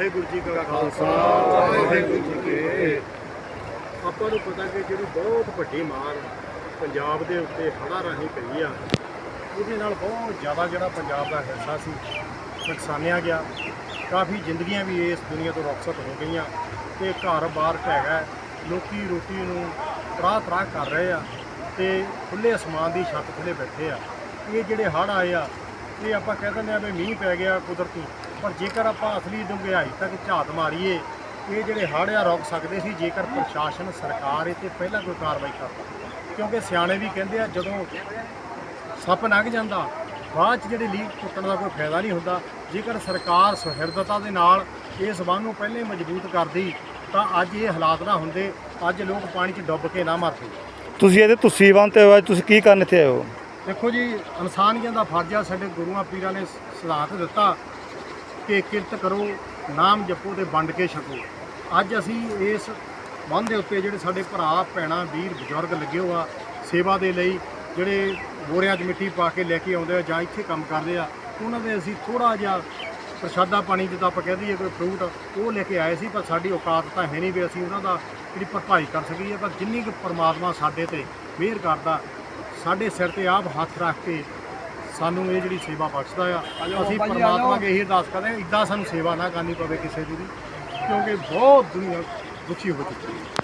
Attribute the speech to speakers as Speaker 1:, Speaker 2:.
Speaker 1: ਵਾਹਿਗੁਰੂ ਜੀ ਕਾ ਖਾਲਸਾ ਵਾਹਿਗੁਰੂ ਜੀ ਕੀ ਫਤਿਹ। ਆਪਾਂ ਨੂੰ ਪਤਾ ਕਿ ਜਿਹੜੀ ਬਹੁਤ ਵੱਡੀ ਮਾਰ ਪੰਜਾਬ ਦੇ ਉੱਤੇ ਹੜ੍ਹਾਂ ਰਾਹੀਂ ਪਈ ਆ ਉਹਦੇ ਨਾਲ ਬਹੁਤ ਜ਼ਿਆਦਾ ਜਿਹੜਾ ਪੰਜਾਬ ਦਾ ਹਿੱਸਾ ਸੀ ਨੁਕਸਾਨਿਆ ਗਿਆ। ਕਾਫੀ ਜ਼ਿੰਦਗੀਆਂ ਵੀ ਇਸ ਦੁਨੀਆ ਤੋਂ ਰੁਖਸਤ ਹੋ ਗਈਆਂ ਤੇ ਘਰ-ਬਾਰ ਢਹਿ ਗਏ ਲੋਕੀ ਰੋਟੀ ਨੂੰ ਤਰਾਹ ਕਰ ਰਹੇ ਆ ਤੇ ਖੁੱਲੇ ਅਸਮਾਨ ਦੀ ਛੱਤ ਥੱਲੇ ਬੈਠੇ ਆ। ਇਹ ਜਿਹੜੇ ਹੜ੍ਹ ਆਏ ਆ ਇਹ ਆਪਾਂ ਕਹਿ ਦਿੰਦੇ ਆ ਵੀ ਮੀਂਹ ਪੈ ਗਿਆ ਕੁਦਰਤੀ। ਪਰ ਜੇਕਰ ਆਪਾਂ ਅਸਲੀ ਡੂੰਘਾਈ ਤੱਕ ਝਾਤ ਮਾਰੀਏ ਇਹ ਜਿਹੜੇ ਹੜ੍ਹ ਆ ਰੋਕ ਸਕਦੇ ਸੀ ਜੇਕਰ ਪ੍ਰਸ਼ਾਸਨ ਸਰਕਾਰ ਇਹ ਤੇ ਪਹਿਲਾਂ ਕੋਈ ਕਾਰਵਾਈ ਕਰਦਾ ਕਿਉਂਕਿ ਸਿਆਣੇ ਵੀ ਕਹਿੰਦੇ ਆ ਜਦੋਂ ਸੱਪ ਲੰਘ ਜਾਂਦਾ ਬਾਅਦ ਚ ਜਿਹੜੇ ਲੀਕ ਟੁੱਟਣ ਦਾ ਕੋਈ ਫਾਇਦਾ ਨਹੀਂ ਹੁੰਦਾ। ਜੇਕਰ ਸਰਕਾਰ ਸੁਹਿਰਦਤਾ ਦੇ ਨਾਲ ਇਸ ਬੰਨ ਨੂੰ ਪਹਿਲੇ ਮਜ਼ਬੂਤ ਕਰਦੀ ਤਾਂ ਅੱਜ ਇਹ ਹਾਲਾਤ ਨਾ ਹੁੰਦੇ ਅੱਜ ਲੋਕ ਪਾਣੀ 'ਚ ਡੁੱਬ ਕੇ ਨਾ ਮਰਦੇ
Speaker 2: ਤੁਸੀਂ ਇਹਦੇ ਤੁਸੀਂ ਬੰਨ ਤੇ ਹੋਇਆ ਤੁਸੀਂ ਕੀ ਕਰਨ ਇੱਥੇ ਆਏ ਹੋ?
Speaker 1: ਦੇਖੋ ਜੀ ਇਨਸਾਨੀਅਤ ਦਾ ਫਰਜ਼ ਆ ਸਾਡੇ ਗੁਰੂਆਂ ਪੀਰਾਂ ਨੇ ਸਿਧਾਂਤ ਦਿੱਤਾ। ਕਿ ਕਿਰਤ ਕਰੋ, ਨਾਮ ਜਪੋ ਤੇ ਵੰਡ ਕੇ ਛਕੋ। ਅੱਜ ਅਸੀਂ ਇਸ ਬੰਨ ਦੇ ਉੱਤੇ ਜਿਹੜੇ ਸਾਡੇ ਭਰਾ, ਭੈਣਾਂ, ਵੀਰ, ਬਜ਼ੁਰਗ ਲੱਗੇ ਹੋ ਸੇਵਾ ਦੇ ਲਈ ਜਿਹੜੇ ਬੋਰਿਆਂ 'ਚ ਮਿੱਟੀ ਪਾ ਕੇ ਲੈ ਕੇ ਆਉਂਦੇ ਆ ਜਾਂ ਇੱਥੇ ਕੰਮ ਕਰਦੇ ਆ, ਉਹਨਾਂ ਦੇ ਅਸੀਂ ਥੋੜਾ ਜਿਹਾ ਪ੍ਰਸ਼ਾਦਾ ਪਾਣੀ, ਜਿੱਦਾਂ ਆਪਾਂ ਕਹਿ ਦਈਏ ਕੋਈ ਫਰੂਟ ਉਹ ਲੈ ਕੇ ਆਏ ਸੀ, ਪਰ ਸਾਡੀ ਔਕਾਤ ਤਾਂ ਹੈ ਨਹੀਂ ਵੀ ਅਸੀਂ ਉਹਨਾਂ ਦਾ ਜਿਹੜੀ ਭਰਪਾਈ ਕਰ ਸਕੀਏ, ਪਰ ਜਿੰਨੀ ਕੁ ਪਰਮਾਤਮਾ ਸਾਡੇ ਤੇ ਮਿਹਰ ਕਰਦਾ, ਸਾਡੇ ਸਿਰ ਤੇ ਆਪ ਹੱਥ ਰੱਖ ਕੇ ਸਾਨੂੰ ਇਹ ਜਿਹੜੀ ਸੇਵਾ ਬਖਸ਼ਦਾ ਆ ਅਸੀਂ ਪਰਮਾਤਮਾ ਅੱਗੇ ਇਹ ਅਰਦਾਸ ਕਰਦੇ ਹਾਂ ਇਦਾਂ ਸਾਨੂੰ ਸੇਵਾ ਨਾ ਕਰਨੀ ਪਵੇ ਕਿਸੇ ਦੀ ਵੀ, ਕਿਉਂਕਿ ਬਹੁਤ ਦੁਨੀਆ ਦੁਖੀ ਹੋ ਚੁੱਕੀ ਹੈ।